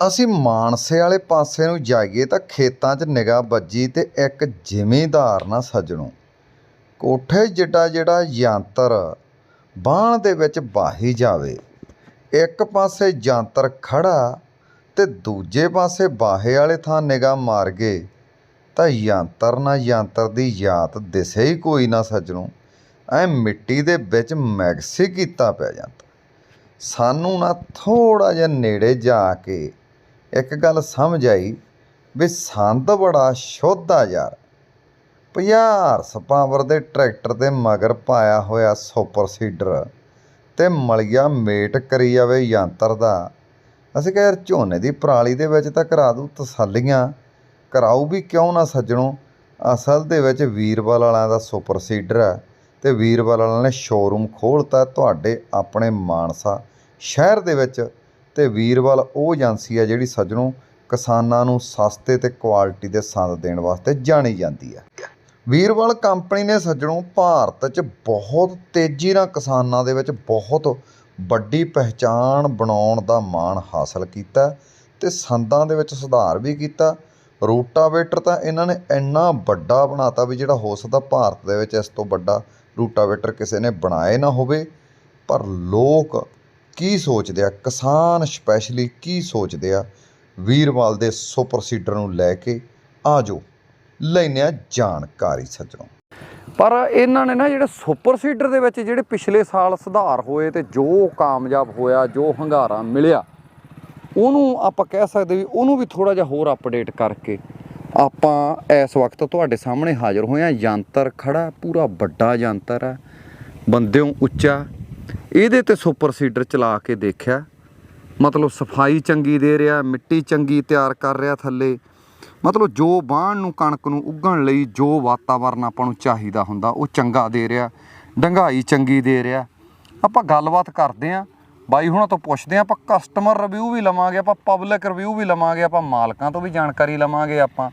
ਅਸੀਂ ਮਾਨਸੇ ਵਾਲੇ ਪਾਸੇ ਨੂੰ ਜਾਈਏ ਤਾਂ ਖੇਤਾਂ 'ਚ ਨਿਗਾਹ ਵੱਜੀ ਤੇ ਇੱਕ ਜ਼ਿਮੀਂਦਾਰ ਨਾ ਸੱਜਣੋ। ਕੋਠੇ ਜਿੱਡਾ ਜਿਹੜਾ ਯੰਤਰ ਬਾਣ ਦੇ ਵਿੱਚ ਬਾਹੀ ਜਾਵੇ। ਇੱਕ ਪਾਸੇ ਯੰਤਰ ਖੜਾ ਤੇ ਦੂਜੇ ਪਾਸੇ ਬਾਹੇ ਵਾਲੇ ਥਾਂ ਨਿਗਾਹ ਮਾਰ ਗਏ ਤਾਂ ਯੰਤਰ ਨਾ ਯੰਤਰ ਦੀ ਯਾਦ ਦਿਸੇ ਹੀ ਕੋਈ ਨਾ ਸੱਜਣੋ। ਐ ਮਿੱਟੀ ਦੇ ਵਿੱਚ ਮੈਕਸੀ ਕੀਤਾ ਪਿਆ ਜਾਂਦਾ ਸਾਨੂੰ ਨਾ ਥੋੜਾ ਜਿਹਾ ਨੇੜੇ ਜਾ ਕੇ ਇੱਕ ਗੱਲ ਸਮਝ ਆਈ ਵੀ ਸੰਦ ਬੜਾ ਸ਼ੁੱਧ ਆ ਯਾਰ। 50 ਪਾਵਰ ਦੇ ਟਰੈਕਟਰ ਦੇ ਮਗਰ ਪਾਇਆ ਹੋਇਆ ਸੁਪਰ ਸੀਡਰ ਤੇ ਮਲੀਆ ਮੇਟ ਕਰੀ ਜਾਵੇ ਯੰਤਰ ਦਾ। ਅਸੀਂ ਕਿਹਾ, ਯਾਰ, ਝੋਨੇ ਦੀ ਪਰਾਲੀ ਦੇ ਵਿੱਚ ਤਾਂ ਕਰਾ ਦੂ ਤਸੱਲੀਆਂ। ਕਰਾਊ ਵੀ ਕਿਉਂ ਨਾ ਸੱਜਣੋ? ਅਸਲ ਦੇ ਵਿੱਚ ਵੀਰਵਾਲ ਵਾਲਿਆਂ ਦਾ ਸੁਪਰ ਸੀਡਰ ਹੈ ਤੇ ਵੀਰਵਾਲ ਵਾਲਿਆਂ ਨੇ ਸ਼ੋਰੂਮ ਖੋਲ੍ਹਤਾ ਤੁਹਾਡੇ ਆਪਣੇ ਮਾਨਸਾ ਸ਼ਹਿਰ ਦੇ ਵਿੱਚ। ਤੇ ਵੀਰਵਾਲ ਉਹ ਏਜੰਸੀ ਹੈ ਜਿਹੜੀ ਸੱਜਣੋ ਕਿਸਾਨਾਂ ਨੂੰ ਸਸਤੇ ਤੇ ਕੁਆਲਿਟੀ ਦੇ ਸੰਦ ਦੇਣ ਵਾਸਤੇ ਜਾਣੀ ਜਾਂਦੀ ਹੈ ਵੀਰਵਾਲ ਕੰਪਨੀ ਨੇ ਸੱਜਣੋ ਭਾਰਤ 'ਚ ਬਹੁਤ ਤੇਜ਼ੀ ਨਾਲ ਕਿਸਾਨਾਂ ਦੇ ਵਿੱਚ ਬਹੁਤ ਵੱਡੀ ਪਹਿਚਾਣ ਬਣਾਉਣ ਦਾ ਮਾਣ ਹਾਸਲ ਕੀਤਾ ਤੇ ਸੰਦਾਂ ਦੇ ਵਿੱਚ ਸੁਧਾਰ ਵੀ ਕੀਤਾ। ਰੂਟਾਵੇਟਰ ਤਾਂ ਇਹਨਾਂ ਨੇ ਇੰਨਾ ਵੱਡਾ ਬਣਾਤਾ ਵੀ ਜਿਹੜਾ ਹੋ ਸਕਦਾ ਭਾਰਤ ਦੇ ਵਿੱਚ ਇਸ ਤੋਂ ਵੱਡਾ ਰੂਟਾਵੇਟਰ ਕਿਸੇ ਨੇ ਬਣਾਏ ਨਾ ਹੋਵੇ, ਪਰ ਲੋਕ ਕੀ ਸੋਚਦੇ ਆ? ਕਿਸਾਨ ਸਪੈਸ਼ਲੀ ਕੀ ਸੋਚਦੇ ਆ? ਵੀਰਵਾਲ ਦੇ ਸੁਪਰ ਸੀਡਰ ਨੂੰ ਲੈ ਕੇ ਆਜੋ ਲੈਨੇ ਆ ਜਾਣਕਾਰੀ ਸੱਜਣੋ। ਪਰ ਇਹਨਾਂ ਨੇ ਨਾ ਜਿਹੜੇ ਸੁਪਰ ਸੀਡਰ ਦੇ ਵਿੱਚ ਜਿਹੜੇ ਪਿਛਲੇ ਸਾਲ ਸੁਧਾਰ ਹੋਏ ਤੇ ਜੋ ਕਾਮਯਾਬ ਹੋਇਆ, ਜੋ ਹੰਗਾਰਾ ਮਿਲਿਆ, ਉਹਨੂੰ ਆਪਾਂ ਕਹਿ ਸਕਦੇ ਵੀ ਉਹਨੂੰ ਵੀ ਥੋੜਾ ਜਿਹਾ ਹੋਰ ਅਪਡੇਟ ਕਰਕੇ ਆਪਾਂ ਇਸ ਵਕਤ ਤੁਹਾਡੇ ਸਾਹਮਣੇ ਹਾਜ਼ਰ ਹੋਏ ਆ ਯੰਤਰ ਖੜਾ, ਪੂਰਾ ਵੱਡਾ ਯੰਤਰ ਆ ਬੰਦਿਓਂ ਉੱਚਾ ਇਹਦੇ ਤੇ ਸੁਪਰ ਸੀਡਰ ਚਲਾ ਕੇ ਦੇਖਿਆ। ਮਤਲਬ ਸਫ਼ਾਈ ਚੰਗੀ ਦੇ ਰਿਹਾ, ਮਿੱਟੀ ਚੰਗੀ ਤਿਆਰ ਕਰ ਰਿਹਾ ਥੱਲੇ। ਮਤਲਬ ਜੋ ਬਾਣ ਨੂੰ, ਕਣਕ ਨੂੰ ਉੱਗਣ ਲਈ ਜੋ ਵਾਤਾਵਰਨ ਆਪਾਂ ਨੂੰ ਚਾਹੀਦਾ ਹੁੰਦਾ, ਉਹ ਚੰਗਾ ਦੇ ਰਿਹਾ, ਡੰਗਾਈ ਚੰਗੀ ਦੇ ਰਿਹਾ। ਆਪਾਂ ਗੱਲਬਾਤ ਕਰਦੇ ਆਂ ਬਾਈ ਹੁਣਾਂ ਤੋਂ ਪੁੱਛਦੇ ਆਂ ਆਪਾਂ ਕਸਟਮਰ ਰਿਵਿਊ ਵੀ ਲਵਾਂਗੇ, ਆਪਾਂ ਪਬਲਿਕ ਰਿਵਿਊ ਵੀ ਲਵਾਂਗੇ, ਆਪਾਂ ਮਾਲਕਾਂ ਤੋਂ ਵੀ ਜਾਣਕਾਰੀ ਲਵਾਂਗੇ, ਆਪਾਂ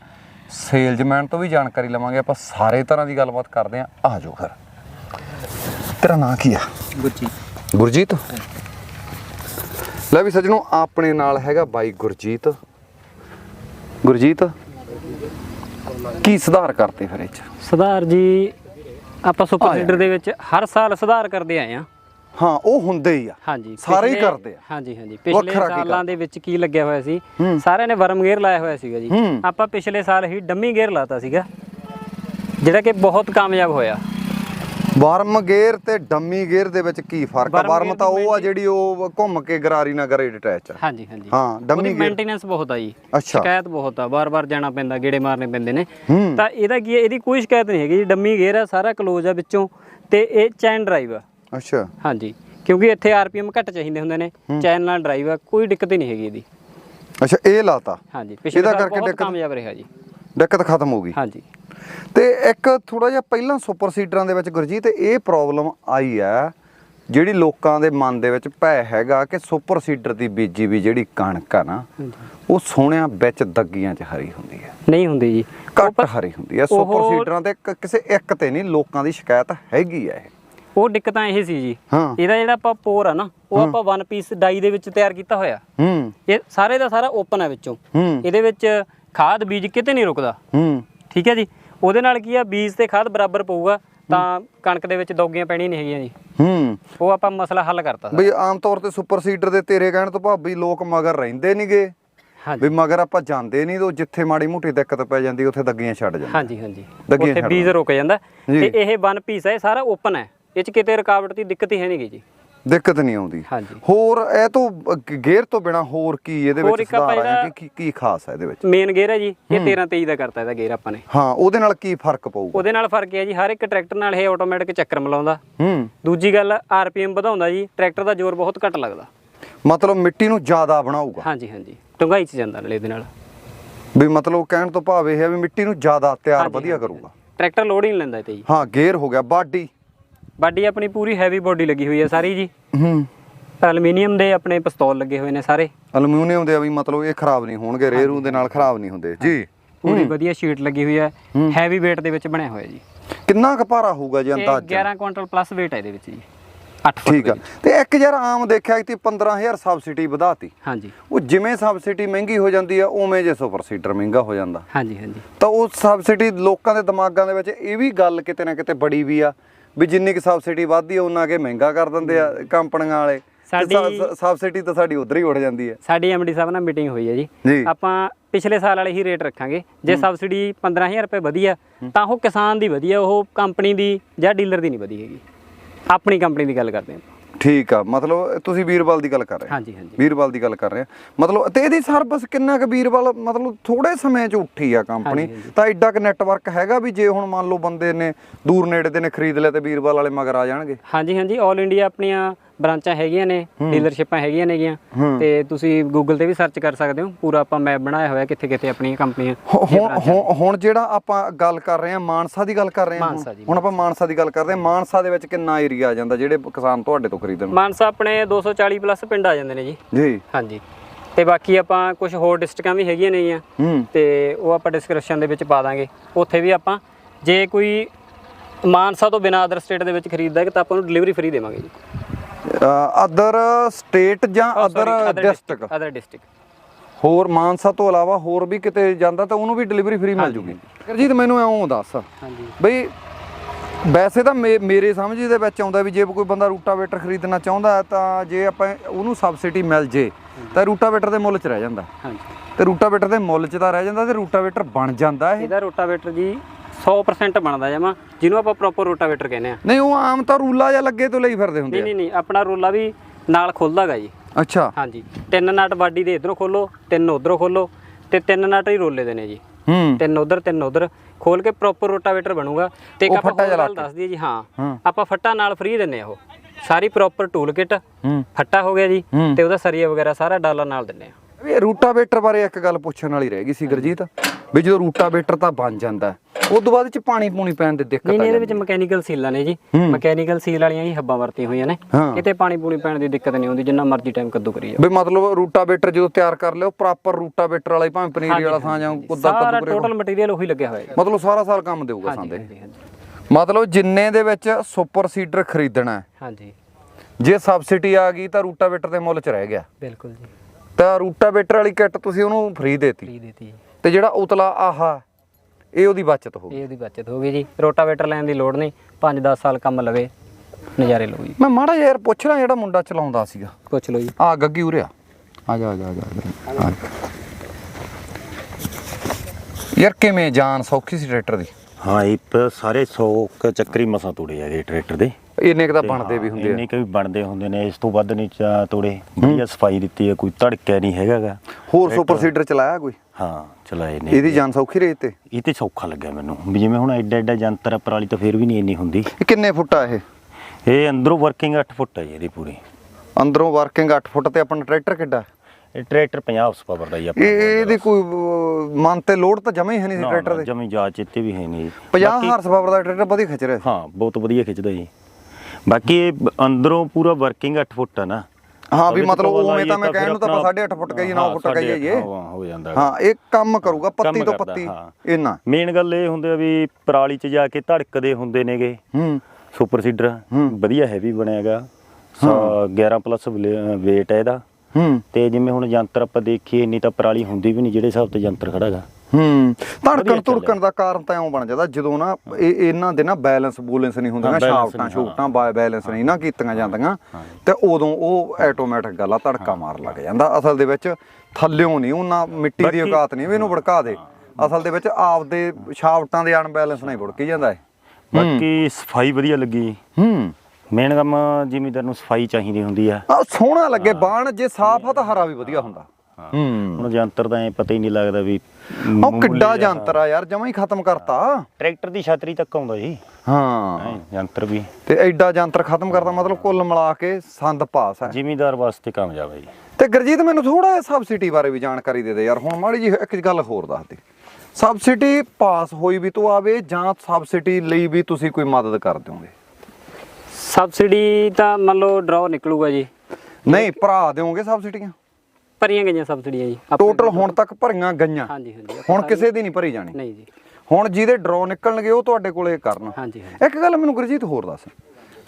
ਸੇਲਜ਼ਮੈਨ ਤੋਂ ਵੀ ਜਾਣਕਾਰੀ ਲਵਾਂਗੇ, ਆਪਾਂ ਸਾਰੇ ਤਰ੍ਹਾਂ ਦੀ ਗੱਲਬਾਤ ਕਰਦੇ ਆਂ ਆ ਜਾਓ ਫਿਰ ਤੇਰਾ ਨਾਂ ਕੀ ਆ? ਗੁੱਚੀ ਗੁਰਜੀਤ? ਲੈ ਵੀ ਸੱਜਣੋ ਆਪਣੇ ਨਾਲ ਹੈਗਾ ਬਾਈ ਗੁਰਜੀਤ। ਗੁਰਜੀਤ ਕੀ ਸੁਧਾਰ ਕਰਤੇ ਫਿਰ ਇਹ ਚ? ਸੁਧਾਰ ਜੀ ਆਪਾਂ ਸੁਪਰ। ਸੀਡਰ ਦੇ ਵਿੱਚ ਹਰ ਸਾਲ ਸੁਧਾਰ ਕਰਦੇ ਆਏ ਆ। ਹਾਂ ਉਹ ਹੁੰਦੇ ਹੀ ਆ। ਹਾਂਜੀ ਸਾਰੇ ਹੀ ਕਰਦੇ ਆ। ਹਾਂਜੀ ਹਾਂਜੀ ਪਿਛਲੇ ਸਾਲਾਂ ਦੇ ਵਿੱਚ ਕੀ ਲੱਗਿਆ ਹੋਇਆ ਸੀ। ਸਾਰਿਆਂ ਨੇ ਵਰਮ ਗੇਅਰ ਲਾਇਆ ਹੋਇਆ ਸੀਗਾ ਜੀ। ਆਪਾਂ ਪਿਛਲੇ ਸਾਲ ਹੀ ਡੰਮੀ ਗੇਅਰ ਲਾਤਾ ਸੀਗਾ। ਜਿਹੜਾ ਕਿ ਬਹੁਤ ਕਾਮਯਾਬ ਹੋਇਆ। ਵਰਮ ਗੇਅਰ ਤੇ ਡੰਮੀ ਗੇਅਰ ਦੇ ਵਿੱਚ ਕੀ ਫ਼ਰਕ ਆ? ਵਰਮ ਤਾਂ ਦੀ ਉਹ ਆ ਜਿਹੜੀ ਉਹ ਘੁੰਮ ਕੇ ਗਰਾਰੀ ਨਾਲ ਗਰੇ ਅਟੈਚ ਆ। ਹਾਂਜੀ ਹਾਂਜੀ। ਹਾਂ, ਡੰਮੀ ਗੇਅਰ। ਮੇਨਟੇਨੈਂਸ ਬਹੁਤ ਆ ਜੀ। ਸ਼ਿਕਾਇਤ ਬਹੁਤ ਆ। ਵਾਰ-ਵਾਰ ਜਾਣਾ ਪੈਂਦਾ ਗੇੜੇ ਮਾਰਨੇ ਪੈਂਦੇ ਨੇ। ਤਾਂ ਇਹਦਾ ਕੀ ਇਹਦੀ ਕੋਈ ਸ਼ਿਕਾਇਤ ਨਹੀਂ ਹੈਗੀ ਜੀ। ਡੰਮੀ ਗੇਅਰ ਆ ਸਾਰਾ ਕਲੋਜ਼ ਆ ਵਿੱਚੋਂ ਤੇ ਇਹ ਚੈਨ ਡਰਾਈਵ ਆ। ਅੱਛਾ। ਹਾਂਜੀ। ਕਿਉਂਕਿ ਇੱਥੇ ਆਰਪੀਐਮ ਘੱਟ ਚਾਹੀਦੇ ਹੁੰਦੇ ਨੇ। ਚੈਨ ਨਾਲ ਡਰਾਈਵ ਆ ਕੋਈ ਦਿੱਕਤ ਨਹੀਂ ਹੈਗੀ ਇਹਦੀ। ਅੱਛਾ ਇਹ ਲਾਤਾ। ਹਾਂਜੀ। ਪਿਛਲੇ ਸਾਲ ਕਰਕੇ ਦਿੱਕਤ- ਕਾਮਯਾਬ ਰਿਹਾ ਜੀ। ਦਿੱਕਤ ਖਤਮ ਹੋ ਗਈ। ਹਾਂਜੀ। ਤੇ ਇੱਕ ਥੋੜਾ ਜਿਹਾ ਪਹਿਲਾਂ ਸੁਪਰ ਸੀਡਰਾਂ ਦੇ ਵਿੱਚ ਗੁਰਜੀਤ ਇਹ ਪ੍ਰੋਬਲਮ ਆਈ ਹੈ ਜਿਹੜੀ ਲੋਕਾਂ ਦੇ ਮਨ ਦੇ ਵਿੱਚ ਭੈ ਹੈਗਾ ਕਿ ਸੁਪਰ ਸੀਡਰ ਦੀ ਬੀਜੀ ਵੀ ਜਿਹੜੀ ਕਣਕ ਆ ਨਾ ਉਹ ਸੋਹਣਿਆਂ ਵਿੱਚ ਦੱਗੀਆਂ 'ਚ ਹਰੀ ਹੁੰਦੀ ਹੈ। ਨਹੀਂ ਹੁੰਦੀ ਜੀ। ਘੱਟ ਹਰੀ ਹੁੰਦੀ ਹੈ। ਸੁਪਰ ਸੀਡਰਾਂ ਤੇ ਕਿਸੇ ਇੱਕ ਤੇ ਨਹੀਂ ਲੋਕਾਂ ਦੀ ਸ਼ਿਕਾਇਤ ਹੈਗੀ ਹੈ ਇਹ। ਉਹ ਦਿੱਕਤਾਂ ਇਹ ਸੀ ਜੀ। ਹਾਂ। ਇਹਦਾ ਜਿਹੜਾ ਆਪਾਂ ਪੋਰ ਆ ਨਾ ਉਹ ਆਪਾਂ ਵਨ ਪੀਸ ਡਾਈ ਦੇ ਵਿੱਚ ਤਿਆਰ ਕੀਤਾ ਹੋਇਆ। ਹੂੰ। ਇਹ ਸਾਰੇ ਦਾ ਸਾਰਾ ਓਪਨ ਹੈ ਵਿੱਚੋਂ। ਹੂੰ। ਇਹਦੇ ਵਿੱਚ ਖਾਦ ਬੀਜ ਕਿਤੇ ਨਹੀਂ ਰੁਕਦਾ। ਹੂੰ। ਠੀਕ ਹੈ ਜੀ? ਉਹਦੇ ਨਾਲ ਕੀ ਆ ਬੀਜ ਤੇ ਖਾਦ ਬਰਾਬਰ ਪਊਗਾ ਤਾਂ ਕਣਕ ਦੇ ਵਿੱਚ ਦੌਗੀਆਂ ਪੈਣੀਆਂ ਨਹੀਂ ਹੈਗੀਆਂ ਜੀ। ਹੂੰ। ਉਹ ਆਪਾਂ ਮਸਲਾ ਹੱਲ ਕਰਤਾ ਬਈ ਆਮ ਤੌਰ ਤੇ ਸੁਪਰ ਸੀਡਰ ਦੇ ਤੇਰੇ ਕਹਿਣ ਤੋਂ ਭਾਬੀ ਲੋਕ ਮਗਰ ਰਹਿੰਦੇ ਨਹੀਂਗੇ। ਹਾਂਜੀ। ਵੀ ਮਗਰ ਆਪਾਂ ਜਾਂਦੇ ਨਹੀਂ ਤਾਂ ਜਿੱਥੇ ਮਾੜੀ ਮੋਟੀ ਦਿੱਕਤ ਪੈ ਜਾਂਦੀ ਉੱਥੇ ਦੱਗੀਆਂ ਛੱਡ ਜਾਂਦੇ। ਹਾਂਜੀ ਹਾਂਜੀ। ਉੱਥੇ ਬੀਜ ਰੁਕ ਜਾਂਦਾ। ਤੇ ਇਹ ਵਨ ਪੀਸ ਹੈ ਸਾਰਾ ਓਪਨ ਹੈ। ਇਹ ਚ ਕਿਤੇ ਰੁਕਾਵਟ ਦੀ ਦਿੱਕਤ ਹੀ ਹੈ ਨਹੀਂਗੀ ਜੀ। ਦਿੱਕਤ ਨਹੀਂ ਆਉਂਦੀ। ਹਾਂਜੀ। ਹੋਰ ਇਹ ਤੋਂ ਗੇਅਰ ਤੋਂ ਬਿਨਾ ਹੋਰ ਕੀ ਇਹਦੇ ਵਿੱਚ ਸੁਧਾਰ ਜਿਹੜਾ- ਕਿ ਕੀ ਖਾਸ ਹੈ ਇਹਦੇ ਵਿੱਚ? ਮੇਨ ਗੇਅਰ ਹੈ ਜੀ ਇਹ 13 23 ਦਾ ਕਰਤਾ ਇਹਦਾ ਗੇਅਰ ਆਪਾਂ ਨੇ। ਹਾਂ ਉਹਦੇ ਨਾਲ ਕੀ ਫ਼ਰਕ ਪਊਗਾ? ਉਹਦੇ ਨਾਲ ਫ਼ਰਕ ਇਹ ਹੈ ਜੀ ਹਰ ਇੱਕ ਟਰੈਕਟਰ ਨਾਲ ਇਹ ਆਟੋਮੈਟਿਕ ਚੱਕਰ ਮਿਲਾਉਂਦਾ। ਹੂੰ। ਦੂਜੀ ਗੱਲ ਆਰਪੀਐਮ ਵਧਾਉਂਦਾ ਜੀ ਟਰੈਕਟਰ ਦਾ ਜ਼ੋਰ ਬਹੁਤ ਘੱਟ ਲੱਗਦਾ। ਮਤਲਬ ਮਿੱਟੀ ਨੂੰ ਜ਼ਿਆਦਾ ਬਣਾਊਗਾ? ਹਾਂਜੀ ਹਾਂਜੀ। ਡੁੰਗਾਈ ਚ ਜਾਂਦਾ ਨਾਲ ਇਹਦੇ ਨਾਲ। ਵੀ ਮਤਲਬ ਕਹਿਣ ਤੋਂ ਭਾਵ ਇਹ ਹੈ ਵੀ ਮਿੱਟੀ ਨੂੰ ਜ਼ਿਆਦਾ ਤਿਆਰ ਵਧੀਆ ਕਰੂਗਾ। ਟਰੈਕਟਰ ਲੋਡ ਹੀ ਨਹੀਂ ਲੈਂਦਾ ਇਹ ਤੇ ਜੀ। ਹਾਂ ਗੇਅਰ ਹੋ ਗਿਆ ਬਾਡੀ। ਬਾਡੀ ਆਪਣੀ ਪੂਰੀ ਹੈਵੀ ਬੋਡੀ ਲੱਗੀ ਹੋਈ ਹੈ ਸਾਰੀ ਜੀ। ਹੂੰ। ਐਲੂਮੀਨੀਅਮ ਦੇ ਆਪਣੇ ਪਿਸਤੌਲ ਲੱਗੇ ਹੋਏ ਨੇ ਸਾਰੇ। ਅਲਮੀਨੀਅਮ ਦੇ ਆ ਵੀ ਮਤਲਬ ਇਹ ਖਰਾਬ ਨਹੀਂ ਹੋਣਗੇ ਰੇਰੂ ਦੇ ਨਾਲ ਖਰਾਬ ਨਹੀਂ ਹੁੰਦੇ। ਜੀ। ਪੂਰੀ ਵਧੀਆ ਸ਼ੀਟ ਲੱਗੀ ਹੋਈ ਹੈ। ਹੈਵੀ weight ਦੇ ਵਿੱਚ ਬਣਿਆ ਹੋਇਆ ਜੀ। ਕਿੰਨਾ ਕੁ ਭਾਰਾ ਹੋਊਗਾ ਜੀ ਅੰਦਾਜ਼ਾ 11 ਕੁਇੰਟਲ ਪਲੱਸ weight ਹੈ ਇਹਦੇ ਵਿੱਚ ਜੀ। 8 ਫੁੱਟ ਠੀਕ ਆ। ਤੇ ਇੱਕ ਯਾਰ ਆਮ ਦੇਖਿਆ ਕਿ 15000 ਸਬਸਿਡੀ ਵਧਾਤੀ। ਹਾਂਜੀ। ਉਹ ਜਿਵੇਂ ਸਬਸਿਡੀ ਮਹਿੰਗੀ ਹੋ ਜਾਂਦੀ ਆ ਉਵੇਂ ਜੇ ਸੁਪਰ ਸੀਡਰ ਮਹਿੰਗਾ ਹੋ ਜਾਂਦਾ। ਹਾਂਜੀ ਹਾਂਜੀ। ਤਾਂ ਉਹ ਸਬਸਿਡੀ ਲੋਕਾਂ ਦੇ ਦਿਮਾਗਾਂ ਦੇ ਵਿੱਚ ਇਹ ਵੀ ਗੱਲ ਕਿਤੇ ਨਾ ਕਿਤੇ ਬੜੀ ਵੀ ਆ ਵੀ ਜਿੰਨੀ ਕਿ ਸਬਸਿਡੀ ਵੱਧਦੀ ਉਹਨਾਂ ਕੇ ਮਹਿੰਗਾ ਕਰ ਦਿੰਦੇ ਆ ਕੰਪਨੀਆਂ ਵਾਲੇ। ਸਾਡੀ- ਸਬਸਿਡੀ ਤਾਂ ਸਾਡੀ ਉਧਰ ਹੀ ਉੱਡ ਜਾਂਦੀ ਹੈ ਸਾਡੀ ਐਮਡੀ ਸਾਹਿਬ ਨਾਲ ਮੀਟਿੰਗ ਹੋਈ ਹੈ ਜੀ। ਆਪਾਂ ਪਿਛਲੇ ਸਾਲ ਵਾਲੇ ਹੀ ਰੇਟ ਰੱਖਾਂਗੇ। ਜੇ ਸਬਸਿਡੀ 15000 ਰੁਪਏ ਵਧੀਆ ਤਾਂ ਉਹ ਕਿਸਾਨ ਦੀ ਵਧੀਆ ਉਹ ਕੰਪਨੀ ਦੀ ਜਾਂ ਡੀਲਰ ਦੀ ਨਹੀਂ ਵਧੀ ਹੈਗੀ। ਆਪਣੀ ਕੰਪਨੀ ਦੀ ਗੱਲ ਕਰਦੇ ਹਾਂ ਠੀਕ ਆ ਮਤਲਬ ਤੁਸੀਂ ਵੀਰਵਾਲ ਦੀ ਗੱਲ ਕਰ ਰਹੇ ਹੋ। ਹਾਂਜੀ ਹਾਂਜੀ। ਵੀਰਵਾਲ ਦੀ ਗੱਲ ਕਰ ਰਹੇ ਆ ਮਤਲਬ ਤੇ ਇਹਦੀ ਸਰਵਿਸ ਕਿੰਨਾ ਕੁ ਵੀਰਵਾਲ ਮਤਲਬ ਥੋੜੇ ਸਮੇਂ ਚ ਉੱਠੀ ਆ ਕੰਪਨੀ ਤਾਂ ਐਡਾ ਕੁ ਨੈਟਵਰਕ ਹੈਗਾ ਵੀ ਜੇ ਹੁਣ ਮੰਨ ਲਓ ਬੰਦੇ ਨੇ ਦੂਰ ਨੇੜੇ ਦੇ ਨੇ ਖਰੀਦ ਲਿਆ ਤੇ ਵੀਰਵਾਲ ਵਾਲੇ ਮਗਰ ਆ ਜਾਣਗੇ? ਹਾਂਜੀ ਹਾਂਜੀ 올 ਇੰਡੀਆ ਆਪਣੀਆਂ ਬ੍ਰਾਂਚਾਂ ਹੈਗੀਆਂ ਨੇ ਡੀਲਰਸ਼ਿਪਾਂ ਹੈਗੀਆਂ ਨੇਗੀਆਂ। ਤੇ ਤੁਸੀਂ ਗੂਗਲ ਤੇ ਵੀ ਸਰਚ ਕਰ ਸਕਦੇ ਹੋ ਪੂਰਾ ਆਪਾਂ ਮੈਪ ਬਣਾਇਆ ਹੋਇਆ ਕਿੱਥੇ ਕਿੱਥੇ ਆਪਣੀਆਂ ਕੰਪਨੀਆਂ ਹੁਣ ਜਿਹੜਾ ਆਪਾਂ ਗੱਲ ਕਰ ਰਹੇ ਹਾਂ ਮਾਨਸਾ ਦੀ ਗੱਲ ਕਰ ਰਹੇ ਹਾਂ ਹੁਣ। ਆਪਾਂ ਮਾਨਸਾ। ਦੀ ਗੱਲ ਕਰਦੇ ਹਾਂ ਮਾਨਸਾ ਦੇ ਵਿੱਚ ਕਿੰਨਾ ਏਰੀਆ ਆ ਜਾਂਦਾ ਜਿਹੜੇ ਕਿਸਾਨ ਤੁਹਾਡੇ ਤੋਂ ਖਰੀਦਣ ਮਾਨਸਾ ਆਪਣੇ 240 ਪਲੱਸ ਪਿੰਡ ਆ ਜਾਂਦੇ ਨੇ ਜੀ। ਜੀ। ਹਾਂਜੀ। ਤੇ ਬਾਕੀ ਆਪਾਂ ਕੁਝ ਹੋਰ ਡਿਸਟ੍ਰਿਕਾਂ ਵੀ ਹੈਗੀਆਂ ਨੇਗੀਆਂ। ਹੂੰ। ਤੇ ਉਹ ਆਪਾਂ ਡਿਸਕ੍ਰਿਪਸ਼ਨ ਦੇ ਵਿੱਚ ਪਾ ਦਾਂਗੇ। ਉੱਥੇ ਵੀ ਆਪਾਂ ਜੇ ਕੋਈ ਮਾਨਸਾ ਤੋਂ ਬਿਨਾਂ ਅਦਰ ਸਟੇਟ ਦੇ ਵਿੱਚ ਖਰੀਦਦਾ ਹੈ ਤਾਂ ਆਪਾਂ ਨੂੰ ਡਿਲੀਵਰੀ ਫ੍ਰੀ ਦੇਵਾਂਗੇ ਜੀ। ਅਦਰ ਸਟੇਟ ਜਾਂ ਅਦਰ ਡਿਸਟ੍ਰਿਕਟ ਅਦਰ ਡਿਸਟ੍ਰਿਕਟ ਹੋਰ ਮਾਨਸਾ ਤੋਂ ਇਲਾਵਾ ਹੋਰ ਵੀ ਕਿਤੇ ਜਾਂਦਾ ਤਾਂ ਉਹਨੂੰ ਵੀ ਡਿਲੀਵਰੀ ਫ੍ਰੀ ਮਿਲ ਜੂਗੀ। ਕਰਜੀਤ ਮੈਨੂੰ ਐਂ ਦੱਸ। ਹਾਂਜੀ। ਬਈ ਵੈਸੇ ਤਾਂ ਮੇਰੇ ਸਮਝ ਦੇ ਵਿੱਚ ਆਉਂਦਾ ਵੀ ਜੇ ਕੋਈ ਬੰਦਾ ਰੂਟਾਵੇਟਰ ਖਰੀਦਣਾ ਚਾਹੁੰਦਾ ਤਾਂ ਜੇ ਆਪਾਂ ਉਹਨੂੰ ਸਬਸਿਡੀ ਮਿਲ ਜੇ ਤਾਂ ਰੂਟਾਵੇਟਰ ਦੇ ਮੁੱਲ 'ਚ ਰਹਿ ਜਾਂਦਾ। ਹਾਂਜੀ। ਤੇ ਰੂਟਾਵੇਟਰ ਦੇ ਮੁੱਲ 'ਚ ਤਾਂ ਰਹਿ ਜਾਂਦਾ ਤੇ ਰੂਟਾਵੇਟਰ ਬਣ ਜਾਂਦਾ ਇਹ। ਇਹਦਾ ਰੋਟਾਵੇਟਰ ਜੀ 100% ਬਣਦਾ ਜਮਾ ਜਿਹਨੂੰ ਆਪਾਂ ਪ੍ਰੋਪਰ ਰੋਟਾਵੇਟਰ ਕਹਿੰਦੇ ਆ। ਨਹੀਂ ਉਹ ਆਮ ਤਾਂ ਰੂਲਾ ਜਾਂ ਲੱਗੇ ਤੋਂ ਲਈ ਫਿਰਦੇ ਹੁੰਦੇ ਨਹੀਂ ਨਹੀਂ ਨਹੀਂ ਆਪਣਾ ਰੋਲਾ ਵੀ ਨਾਲ ਖੁੱਲਦਾਗਾ ਜੀ। ਅੱਛਾ। ਹਾਂਜੀ ਤਿੰਨ ਨਟ ਬਾਡੀ ਦੇ ਇਧਰੋਂ ਖੋਲੋ ਤਿੰਨ ਉਧਰੋਂ ਖੋਲੋ ਤੇ ਤਿੰਨ ਨਟ ਹੀ ਰੋਲੇ ਦੇ ਨੇ ਜੀ। ਹੂੰ। ਤਿੰਨ ਉਧਰ ਤਿੰਨ ਉਧਰ ਖੋਲ ਕੇ ਪ੍ਰੋਪਰ ਰੋਟਾਵੇਟਰ ਬਣੂਗਾ। ਤੇ ਇੱਕ ਆਪਾਂ ਫੱਟਾ ਹੋਰ ਦੱਸ ਦਈਏ ਜੀ ਹਾਂ। ਆਪਾਂ ਫੱਟਾ ਨਾਲ ਫ੍ਰੀ ਦਿੰਨੇ ਆ ਉਹ। ਸਾਰੀ ਪ੍ਰੋਪਰ ਟੂਲ ਕਿਟ ਹੂੰ। ਫੱਟਾ ਹੋ ਗਿਆ ਜੀ। ਤੇ ਉਹਦਾ ਸਰੀਆ ਵਗੈਰਾ ਸਾਰਾ ਡਾਲਰ ਨਾਲ ਦਿੰਨੇ ਆ। ਇਹ ਰੂਟਾਵੇਟਰ ਬਾਰੇ ਇੱਕ ਗੱਲ ਪੁੱਛਣ ਵਾਲੀ ਰਹਿ ਗਈ ਸੀ ਗੁਰਜੀਤ। ਵੀ ਜਦੋਂ ਰੂਟਾਵੇਟਰ ਤਾਂ ਬਣ ਜਾਂਦਾ। ਉਸ ਤੋਂ ਬਾਅਦ ਚ ਪਾਣੀ ਪੂਣੀ ਪੈਣ ਦੀ ਦਿੱਕਤ ਨਹੀਂ ਆ ਨਹੀਂ ਇਹਦੇ ਵਿੱਚ ਮਕੈਨੀਕਲ ਸੀਲਾਂ ਨੇ ਜੀ। ਮਕੈਨੀਕਲ ਸੀਲ ਵਾਲੀਆਂ ਹੀ ਹੱਬਾਂ ਵਰਤੀਆਂ ਹੋਈਆਂ ਨੇ। ਹਾਂ। ਕਿਤੇ ਪਾਣੀ ਪੂਣੀ ਪੈਣ ਦੀ ਦਿੱਕਤ ਨਹੀਂ ਆਉਂਦੀ ਜਿੰਨਾ ਮਰਜ਼ੀ ਟਾਈਮ ਕੱਦੂ ਕਰੀ ਜਾਓ ਵੀ ਮਤਲਬ ਰੂਟਾਵੇਟਰ ਜਦੋਂ ਤਿਆਰ ਕਰ ਲਿਓ ਪ੍ਰੋਪਰ ਰੂਟਾਵੇਟਰ ਵਾਲਾ ਹੀ ਭਾਵੇਂ ਪਨੀਰੀ ਵਾਲਾ ਥਾਂ ਜਾਂ ਕੁੱਦਾ ਸਾਰਾ ਕੱਦੂ ਕਰੇ ਟੋਟਲ ਮਟੀਰੀਅਲ ਉਹੀ ਲੱਗਿਆ ਹੋਇਆ ਹੈ ਮਤਲਬ ਸਾਰਾ ਸਾਲ ਕੰਮ ਦੇਊਗਾ ਸੰਦੇ। ਹਾਂਜੀ ਮਤਲਬ ਜਿੰਨੇ ਦੇ ਵਿੱਚ ਸੁਪਰ ਸੀਡਰ ਖਰੀਦਣਾ ਹੈ, ਹਾਂਜੀ। ਜੇ ਸਬਸਿਡੀ ਆ ਗਈ ਤਾਂ ਰੂਟਾਵੇਟਰ ਦੇ ਮੁੱਲ 'ਚ ਰਹਿ ਗਿਆ। ਬਿਲਕੁਲ ਜੀ। ਤਾਂ ਰੂਟਾਵੇਟਰ ਵਾਲੀ ਕਿੱਟ ਤੁਸੀਂ ਉਹਨੂੰ ਫ੍ਰੀ ਦੇਤੀ। ਫ੍ਰੀ ਦਿੱਤੀ ਜੀ। ਤੇ ਜਿਹੜਾ ਉਤਲਾ ਆਹਾ ਇਹ ਉਹਦੀ ਬਚਤ ਹੋ ਗਈ। ਇਹ ਉਹਦੀ ਬਚਤ ਹੋ ਗਈ ਜੀ। ਰੋਟਾਵੇਟਰ ਲੈਣ ਦੀ ਲੋੜ ਨਹੀਂ 5-10 ਸਾਲ ਕੰਮ ਲਵੇ ਨਜ਼ਾਰੇ ਲਓ ਜੀ। ਮੈਂ ਮਾੜਾ ਜਿਹਾ ਯਾਰ ਪੁੱਛ ਲਾਂ ਜਿਹੜਾ ਮੁੰਡਾ ਚਲਾਉਂਦਾ ਸੀਗਾ। ਪੁੱਛ ਲਓ ਜੀ। ਆ ਗੱਗੀ ਉਰੇ ਆ। ਆ ਜਾ ਆ ਜਾ ਆ ਜਾ ਆ। ਯਾਰ ਕਿਵੇਂ ਜਾਨ ਸੌਖੀ ਸੀ ਟਰੈਕਟਰ ਦੀ? ਹਾਂ ਇਹ ਸਾਰੇ 100 ਕ ਚੱਕਰੀ ਮਸਾਂ ਤੋੜੇ ਹੈਗੇ ਟਰੈਕਟਰ ਦੇ। ਇੰਨੇ ਕੁ ਤਾਂ ਬਣਦੇ ਵੀ ਹੁੰਦੇ ਆ। ਇੰਨੇ ਕੁ ਵੀ ਬਣਦੇ ਹੁੰਦੇ ਨੇ ਇਸ ਤੋਂ ਵੱਧ ਨਹੀਂ ਚਾ ਤੋੜੇ। ਵਧੀਆ ਸਫ਼ਾਈ ਦਿੱਤੀ ਹੈ ਕੋਈ ਧੜਕਿਆ ਨਹੀਂ ਹੈਗਾਗਾ। ਹੋਰ ਸੁਪਰ ਸੀਡਰ ਚਲਾਇਆ ਕੋਈ? ਹਾਂ ਚਲਾਏ ਨੇ। ਇਹਦੀ ਜਾਨ ਸੌਖੀ ਰਹੀ ਤੇ ਇਹ ਤੇ ਸੌਖਾ ਲੱਗਿਆ ਮੈਨੂੰ। ਵੀ ਜਿਵੇਂ ਹੁਣ ਐਡਾ ਐਡਾ ਜੰਤਰ ਆ, ਪਰਾਲੀ ਤਾਂ ਫੇਰ ਵੀ ਨਹੀਂ ਇੰਨੀ ਹੁੰਦੀ। ਇਹ ਕਿੰਨੇ ਫੁੱਟ ਆ ਇਹ? ਇਹ ਅੰਦਰੋਂ ਵਰਕਿੰਗ 8 ਫੁੱਟ ਹੈ ਜੀ ਇਹਦੀ ਪੂਰੀ। ਅੰਦਰੋਂ ਵਰਕਿੰਗ 8 ਫੁੱਟ ਤੇ ਆਪਣਾ ਟਰੈਕਟਰ ਕਿੱਡਾ? ਇਹ ਟਰੈਕਟਰ 50 ਹਾਰਸ ਪਾਵਰ ਦਾ ਜੀ ਆਪਣਾ। ਇਹ ਇਹਦੀ ਕੋਈ ਅਹ, ਮਨ ਤੇ ਲੋਡ ਤਾਂ ਜਮਾ ਹੀ ਨਹੀਂ ਸੀ ਟਰੈਕਟਰ ਦੇ? ਜਮੀ ਜਾ ਚਿੱਤੇ ਵੀ ਹੈ ਨਹੀਂ। 50 ਹਾਰਸ ਪਾਵਰ ਦਾ ਟਰੈਕਟਰ ਵਧੀਆ ਖਿੱਚ ਰਿਹਾ। ਸੀ ਹਾਂ ਬਹੁਤ ਵਧੀਆ ਖਿੱਚਦਾ ਜੀ। ਬਾਕੀ ਇਹ ਅੰਦਰੋਂ ਪੂਰਾ ਵਰਕਿੰਗ 8 ਫੁੱਟ ਹੈ ਨਾ। ਹਾਂ ਵੀ ਮਤਲਬ ਉਵੇਂ ਤਾਂ ਮੈਂ ਕਹਿਣ ਨੂੰ ਤਾਂ ਆਪਾਂ ਆਪਣਾ- 8.5 ਫੁੱਟ ਕਹੀਏ 9 ਹਾਂ, ਫੁੱਟ ਕਹੀਏ ਜੇ ਹਾਂ, ਹੋ ਜਾਂਦਾ। ਹਾਂ ਇਹ ਕੰਮ ਕਰੂਗਾ ਪੱਤੀ ਤੋਂ ਪੱਤੀ। ਇੰਨਾ। ਮੇਨ ਗੱਲ ਇਹ ਹੁੰਦੀ ਆ ਵੀ ਪਰਾਲੀ 'ਚ ਜਾ ਕੇ ਧੜਕਦੇ ਹੁੰਦੇ ਨੇਗੇ। ਹੂੰ। ਸੁਪਰ ਸੀਡਰ ਵਧੀਆ ਹੈਵੀ ਬਣਿਆਗਾ। 11 ਪਲੱਸ weight ਹੈ ਇਹਦਾ। ਹੂੰ। ਤੇ ਜਿਵੇਂ ਹੁਣ ਯੰਤਰ ਆਪਾਂ ਦੇਖੀਏ ਇੰਨੀ ਤਾਂ ਪਰਾਲੀ ਹੁੰਦੀ ਵੀ ਨਹੀਂ ਜਿਹੜੇ ਹਿਸਾਬ ਤੇ ਯੰਤਰ ਖੜਾਗਾ। ਹੂੰ। ਧੜਕਣ ਧੁੜਕਣ ਦਾ ਕਾਰਨ ਤਾਂ ਇਉਂ ਬਣ ਜਾਂਦਾ ਜਦੋਂ ਨਾ ਇਹ ਇਹਨਾਂ ਦੇ ਨਾ ਬੈਲੈਂਸ ਬੂਲੈਂਸ ਨਹੀਂ ਹੁੰਦੀਆਂ ਹਾਂ, balance ਸ਼ਾਫਟਾਂ ਸ਼ੂਟਾਂ ਬਾय ਬੈਲੈਂਸ ਨਹੀਂ ਨਾ ਕੀਤੀਆਂ ਜਾਂਦੀਆਂ ਤੇ ਉਦੋਂ ਉਹ ਆਟੋਮੈਟਿਕ ਗੱਲ ਆ ਧੜਕਾ ਮਾਰ ਲੱਗ ਜਾਂਦਾ। ਅਸਲ ਦੇ ਵਿੱਚ ਥੱਲਿਓਂ ਨਹੀਂ ਉਹਨਾਂ ਮਿੱਟੀ ਦੀ ਔਕਾਤ ਨਹੀਂ ਵੀ ਇਹਨੂੰ ਭੜਕਾ ਦੇ। ਅਸਲ ਦੇ ਵਿੱਚ ਆਪਦੇ ਸ਼ਾਫਟਾਂ ਦੇ ਅਨਬੈਲੈਂਸ ਨਹੀਂ ਭੜਕੀ ਜਾਂਦਾ ਹੈ। ਬਾਕੀ ਸਫ਼ਾਈ ਵਧੀਆ ਲੱਗੀ। ਹੂੰ। ਮੇਨ ਕੰਮ ਜ਼ਿਮੀਦਾਰ ਨੂੰ ਸਫ਼ਾਈ ਚਾਹੀਦੀ ਹੁੰਦੀ ਆ। ਸੋਹਣਾ ਲੱਗੇ ਬਾਣ ਜੇ ਸਾਫ਼ ਆ ਤਾਂ ਹਰਾ ਵੀ ਵਧੀਆ ਹੁੰਦਾ। ਹੂੰ। ਹੁਣ ਯੰਤਰ ਦਾ ਐ ਪਤਾ ਹੀ ਨਹੀਂ ਲੱਗਦਾ ਵੀ ਉਹ ਕਿੱਡਾ ਜੰਤਰ ਆ ਯਾਰ ਜਮਾਂ ਹੀ ਖਤਮ ਕਰਤਾ। ਟਰੈਕਟਰ ਦੀ ਛਤਰੀ ਤੱਕ ਆਉਂਦਾ ਜੀ। ਹਾਂ। ਐਂ ਯੰਤਰ ਵੀ। ਤੇ ਐਡਾ ਜੰਤਰ ਖਤਮ ਕਰਤਾ ਮਤਲਬ ਕੁੱਲ ਮਿਲਾ ਕੇ ਸੰਦ ਪਾਸ ਹੈ। ਜ਼ਿਮੀਦਾਰ ਵਾਸਤੇ ਕਾਮਯਾਬ ਹੈ ਜੀ। ਤੇ ਗੁਰਜੀਤ ਮੈਨੂੰ ਥੋੜਾ ਜਿਹਾ ਸਬਸਿਡੀ ਬਾਰੇ ਵੀ ਜਾਣਕਾਰੀ ਦੇ ਦੇ ਯਾਰ। ਹੁਣ ਮਾੜੀ ਜੀ ਇੱਕ ਗੱਲ ਹੋਰ ਦੱਸ ਦੇ। ਸਬਸਿਡੀ ਪਾਸ ਹੋਈ ਵੀ ਤੋਂ ਆਵੇ ਜਾਂ ਸਬਸਿਡੀ ਲਈ ਵੀ ਤੁਸੀਂ ਕੋਈ ਮਦਦ ਕਰ ਦਿਓਗੇ? ਸਬਸਿਡੀ ਤਾਂ ਮੰਨ ਲਓ ਡਰਾਅ ਨਿਕਲੂਗਾ ਜੀ। ਨਹੀਂ ਭਰਾ ਦਿਓਗੇ ਸਬਸਿਡੀਆਂ ਭਰੀਆਂ ਗਈਆਂ ਸਬਸਿਡੀਆਂ ਜੀ ਆਪਣੇ- ਟੋਟਲ ਹੁਣ ਤੱਕ ਭਰੀਆਂ ਗਈਆਂ। ਹਾਂਜੀ ਹਾਂਜੀ ਹੁਣ ਕਿਸੇ ਦੀ ਨਹੀਂ ਭਰੀ ਜਾਣੀ। ਨਹੀਂ ਜੀ। ਹੁਣ ਜਿਹਦੇ ਡਰਾਅ ਨਿਕਲਣਗੇ ਉਹ ਤੁਹਾਡੇ ਕੋਲੇ ਕਰਨ। ਹਾਂਜੀ ਹਾਂਜੀ। ਇੱਕ ਗੱਲ ਮੈਨੂੰ ਗੁਰਜੀਤ ਹੋਰ ਦੱਸ।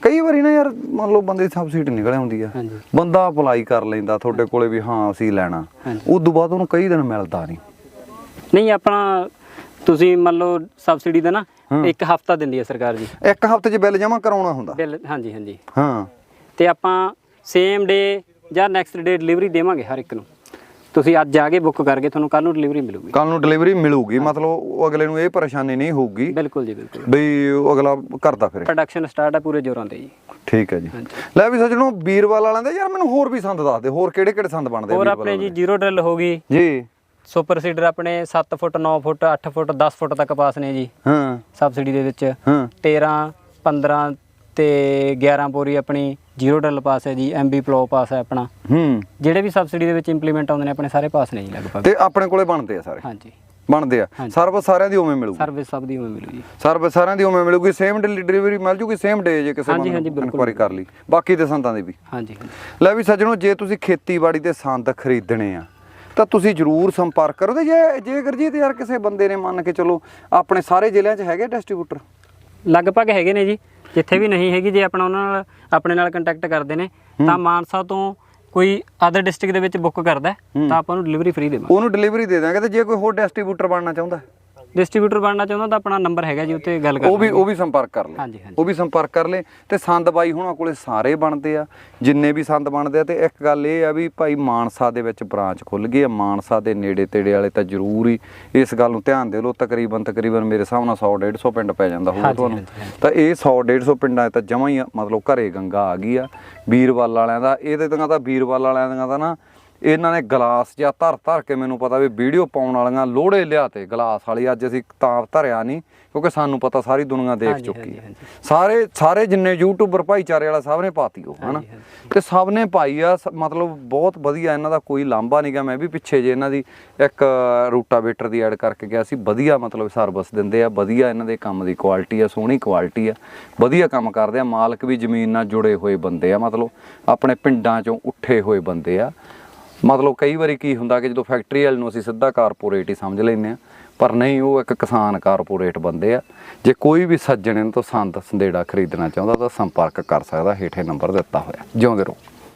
ਕਈ ਵਾਰੀ ਨਾ ਯਾਰ ਮੰਨ ਲਓ ਬੰਦੇ ਦੀ ਸਬਸਿਡੀ ਨਿਕਲ ਆਉਂਦੀ ਆ। ਹਾਂਜੀ। ਬੰਦਾ ਅਪਲਾਈ ਕਰ ਲੈਂਦਾ ਤੁਹਾਡੇ ਕੋਲੇ ਵੀ ਹਾਂ ਅਸੀਂ ਲੈਣਾ। ਹਾਂਜੀ। ਉਸ ਤੋਂ ਬਾਅਦ ਉਹਨੂੰ ਕਈ ਦਿਨ ਮਿਲਦਾ ਨਹੀਂ। ਨਹੀਂ ਆਪਣਾ ਤੁਸੀਂ ਮੰਨ ਲਓ ਸਬਸਿਡੀ ਦਾ ਨਾ ਇੱਕ ਹਫਤਾ ਦਿੰਦੀ ਹੈ ਸਰਕਾਰ ਜੀ। ਇੱਕ ਹਫ਼ਤੇ 'ਚ ਬਿੱਲ ਜਮ੍ਹਾਂ ਕਰਾਉਣਾ ਹੁੰਦਾ। ਬਿੱਲ ਹਾਂਜੀ ਹਾਂਜੀ। ਹਾਂ। ਤੇ ਆਪਾਂ ਸੇਮ ਡੇ ਜਾਂ ਨੈਕਸਟ ਡੇ ਡਿਲੀਵਰੀ ਦੇਵਾਂਗੇ ਹਰ ਇੱਕ ਨੂੰ। ਤੁਸੀਂ ਅੱਜ ਆ ਕੇ ਬੁੱਕ ਕਰਕੇ ਤੁਹਾਨੂੰ ਕੱਲ ਨੂੰ ਡਿਲੀਵਰੀ ਮਿਲੂਗੀ। ਕੱਲ ਨੂੰ ਡਿਲੀਵਰੀ ਮਿਲੂਗੀ ਮਤਲਬ ਉਹ ਅਗਲੇ ਨੂੰ ਇਹ ਪਰੇਸ਼ਾਨੀ ਨਹੀਂ ਹੋਊਗੀ ਬਿਲਕੁਲ ਜੀ ਬਿਲਕੁਲ। ਬਈ ਉਹ ਅਗਲਾ ਕਰਦਾ ਫਿਰ। ਪ੍ਰੋਡਕਸ਼ਨ ਸਟਾਰਟ ਹੈ ਪੂਰੇ ਜ਼ੋਰਾਂ ਤੇ ਜੀ। ਠੀਕ ਹੈ ਜੀ। ਲੈ ਵੀ ਸੱਜਣੋ ਵੀਰਵਾਲ ਵਾਲਿਆਂ ਦੇ ਯਾਰ ਮੈਨੂੰ ਹੋਰ ਵੀ ਸੰਦ ਦੱਸ ਦੇ ਹੋਰ ਕਿਹੜੇ ਕਿਹੜੇ ਸੰਦ ਬਣਦੇ ਆ ਹੋਰ ਆਪਣੇ ਜੀ ਜ਼ੀਰੋ ਡਰਿਲ ਹੋ ਗਈ? ਜੀ। ਸੁਪਰ ਸੀਡਰ ਆਪਣੇ 7 ਫੁੱਟ 9 ਫੁੱਟ 8 ਫੁੱਟ 10 ਫੁੱਟ ਤੱਕ ਪਾਸ ਨੇ ਜੀ। ਹਾਂ। ਸਬਸਿਡੀ ਦੇ ਵਿੱਚ। ਹਾਂ। 13 15 ਤੇ 11 ਪੂਰੀ ਆਪਣੀ ਜ਼ੀਰੋ ਡਰਿਲ ਪਾਸ ਹੈ ਜੀ ਐਮਬੀ ਪਲੋ ਪਾਸ ਹੈ ਆਪਣਾ। ਹੂੰ। ਜਿਹੜੇ ਵੀ ਸਬਸਿਡੀ ਦੇ ਵਿੱਚ ਇੰਪਲੀਮੈਂਟ ਆਉਂਦੇ ਨੇ ਆਪਣੇ ਸਾਰੇ ਪਾਸ ਨੇ ਜੀ ਲਗਭਗ। ਤੇ ਆਪਣੇ ਕੋਲੇ ਬਣਦੇ ਆ ਸਾਰੇ? ਹਾਂਜੀ। ਬਣਦੇ ਆ। ਸਰਵਿਸ ਸਾਰਿਆਂ ਦੀ ਉਵੇਂ ਮਿਲੂਗੀ? ਸਰਵਿਸ ਸਭ ਦੀ ਉਵੇਂ ਮਿਲੂ ਜੀ ਸਰਵਿਸ ਸਾਰਿਆਂ ਦੀ ਉਵੇਂ ਮਿਲੂਗੀ ਸੇਮ ਡਿਲੀਵਰੀ ਮਿਲ ਜੂਗੀ ਸੇਮ ਡੇ ਜੇ ਕਿਸੇ ਨੇ। ਇਨਕੁਆਰੀ ਕਰ ਲਈ। ਬਾਕੀ ਦੇ ਸੰਦਾਂ ਦੀ ਵੀ। ਹਾਂਜੀ ਲੈ ਵੀ ਸੱਜਣੋ ਜੇ ਤੁਸੀਂ ਖੇਤੀਬਾੜੀ ਦੇ ਸੰਦ ਖਰੀਦਣੇ ਆ ਤਾਂ ਤੁਸੀਂ ਜਰੂਰ ਸੰਪਰਕ ਕਰੋ ਤੇ ਜੇ ਜੇ ਗੁਰਜੀਤ ਯਾਰ ਕਿਸੇ ਬੰਦੇ ਨੇ ਮੰਨ ਕੇ ਚਲੋ ਆਪਣੇ ਸਾਰੇ ਜ਼ਿਲ੍ਹਿਆਂ 'ਚ ਹੈਗੇ ਡਿਸਟ੍ਰੀਬਿਊਟਰ ਲਗਭਗ ਹੈਗੇ ਨੇ ਜੀ। ਜਿੱਥੇ ਵੀ ਨਹੀਂ ਹੈਗੀ ਜੇ ਆਪਣਾ ਉਹਨਾਂ ਨਾਲ ਆਪਣੇ ਨਾਲ ਕੰਟੈਕਟ ਕਰਦੇ ਨੇ ਤਾਂ ਮਾਨਸਾ ਤੋਂ ਕੋਈ ਅਦਰ ਡਿਸਟ੍ਰਿਕਟ ਦੇ ਵਿੱਚ ਬੁੱਕ ਕਰਦਾ ਤਾਂ ਆਪਾਂ ਨੂੰ ਡਿਲੀਵਰੀ ਫ੍ਰੀ ਦੇਵਾਂਗੇ। ਉਹਨੂੰ ਡਿਲੀਵਰੀ ਦੇ ਦਾਂਗੇ ਤੇ ਜੇ ਕੋਈ ਹੋਰ ਡਿਸਟ੍ਰੀਬਿਊਟਰ ਬਣਨਾ ਚਾਹੁੰਦਾ ਡਿਸਟ੍ਰੀਬਿਊਟਰ ਬਣਨਾ ਚਾਹੁੰਦਾ ਤਾਂ ਆਪਣਾ ਨੰਬਰ ਹੈਗਾ ਜੀ ਉੱਤੇ ਗੱਲ ਕਰ ਉਹ ਵੀ ਉਹ ਵੀ ਸੰਪਰਕ ਕਰ ਲੈ ਹਾਂਜੀ, ਹਾਂਜੀ। ਉਹ ਵੀ ਸੰਪਰਕ ਕਰ ਲੈ ਤੇ ਸੰਦ ਬਾਈ ਹੁਣਾਂ ਕੋਲੇ ਸਾਰੇ ਬਣਦੇ ਆ ਜਿੰਨੇ ਵੀ ਸੰਦ ਬਣਦੇ ਆ ਤੇ ਇੱਕ ਗੱਲ ਇਹ ਆ ਵੀ ਭਾਈ ਮਾਨਸਾ ਦੇ ਵਿੱਚ ਬ੍ਰਾਂਚ ਖੁੱਲ ਗਈ ਆ ਮਾਨਸਾ ਦੇ ਨੇੜੇ ਤੇੜੇ ਵਾਲੇ ਤਾਂ ਜ਼ਰੂਰ ਹੀ ਇਸ ਗੱਲ ਨੂੰ ਧਿਆਨ ਦੇ ਲਓ ਤਕਰੀਬਨ ਤਕਰੀਬਨ ਮੇਰੇ ਹਿਸਾਬ ਨਾਲ 100 150 ਪਿੰਡ ਪੈ ਜਾਂਦਾ ਹੋਊਗਾ ਤੁਹਾਨੂੰ। ਤਾਂ ਇਹ 100 150 ਪਿੰਡਾਂ ਤਾਂ ਜਮਾਂ ਹੀ ਮਤਲਬ ਘਰੇ ਗੰਗਾ ਆ ਗਈ ਆ ਵੀਰਵਾਲ ਵਾਲਿਆਂ ਦਾ ਇਹਦੇ ਤਾਂ ਤਾਂ ਵੀਰਵਾਲ ਵਾਲਿਆਂ ਤਾਂ ਨਾ ਇਹਨਾਂ ਨੇ ਗਲਾਸ ਜਾਂ ਧਰ ਧਰ ਕੇ ਮੈਨੂੰ ਪਤਾ ਵੀ ਵੀਡੀਓ ਪਾਉਣ ਵਾਲੀਆਂ ਲੋੜੇ ਲਿਆਤੇ ਗਲਾਸ ਵਾਲੀ ਅੱਜ ਅਸੀਂ ਤਾਂ ਧਰਿਆ ਨਹੀਂ ਕਿਉਂਕਿ ਸਾਨੂੰ ਪਤਾ ਸਾਰੀ ਦੁਨੀਆ ਦੇਖ ਚੁੱਕੀ ਹੈ। ਸਾਰੇ ਸਾਰੇ ਜਿੰਨੇ ਯੂਟਿਊਬਰ ਭਾਈਚਾਰੇ ਵਾਲਾ ਸਭ ਨੇ ਪਾਤੀ ਉਹ ਹਨਾ? ਤੇ ਸਭ ਨੇ ਪਾਈ ਆ ਮਤਲਬ ਬਹੁਤ ਵਧੀਆ ਇਹਨਾਂ ਦਾ ਕੋਈ ਲਾਂਭਾ ਨਹੀਂ ਗਾ ਮੈਂ ਵੀ ਪਿੱਛੇ ਜੇ ਇਹਨਾਂ ਦੀ ਇੱਕ ਰੂਟਾਵੇਟਰ ਦੀ ਐਡ ਕਰਕੇ ਗਿਆ ਸੀ ਵਧੀਆ ਮਤਲਬ ਸਰਵਿਸ ਦਿੰਦੇ ਆ ਵਧੀਆ ਇਹਨਾਂ ਦੇ ਕੰਮ ਦੀ ਕੁਆਲਿਟੀ ਆ ਸੋਹਣੀ ਕੁਆਲਿਟੀ ਆ ਵਧੀਆ ਕੰਮ ਕਰਦੇ ਆ। ਮਾਲਕ ਵੀ ਜ਼ਮੀਨ ਨਾਲ ਜੁੜੇ ਹੋਏ ਬੰਦੇ ਆ ਮਤਲਬ ਆਪਣੇ ਪਿੰਡਾਂ ਚੋਂ ਉੱਠੇ ਹੋਏ ਬੰਦੇ ਆ। ਮਤਲਬ ਕਈ ਵਾਰੀ ਕੀ ਹੁੰਦਾ ਕਿ ਜਦੋਂ ਫੈਕਟਰੀ ਵਾਲੇ ਨੂੰ ਅਸੀਂ ਸਿੱਧਾ ਕਾਰਪੋਰੇਟ ਹੀ ਸਮਝ ਲੈਂਦੇ ਆ ਪਰ ਨਹੀਂ, ਉਹ ਇੱਕ ਕਿਸਾਨ ਕਾਰਪੋਰੇਟ ਬੰਦੇ ਆ। ਜੇ ਕੋਈ ਵੀ ਸੱਜਣ ਇਹਨਾਂ ਤੋਂ ਸੰਦ, ਸੰਦੇੜਾ ਖਰੀਦਣਾ ਚਾਹੁੰਦਾ ਤਾਂ ਸੰਪਰਕ ਕਰ ਸਕਦਾ ਹੇਠੇ ਨੰਬਰ ਦਿੱਤਾ ਹੋਇਆ। ਜਿਉਂਦੇ ਰਹੋ।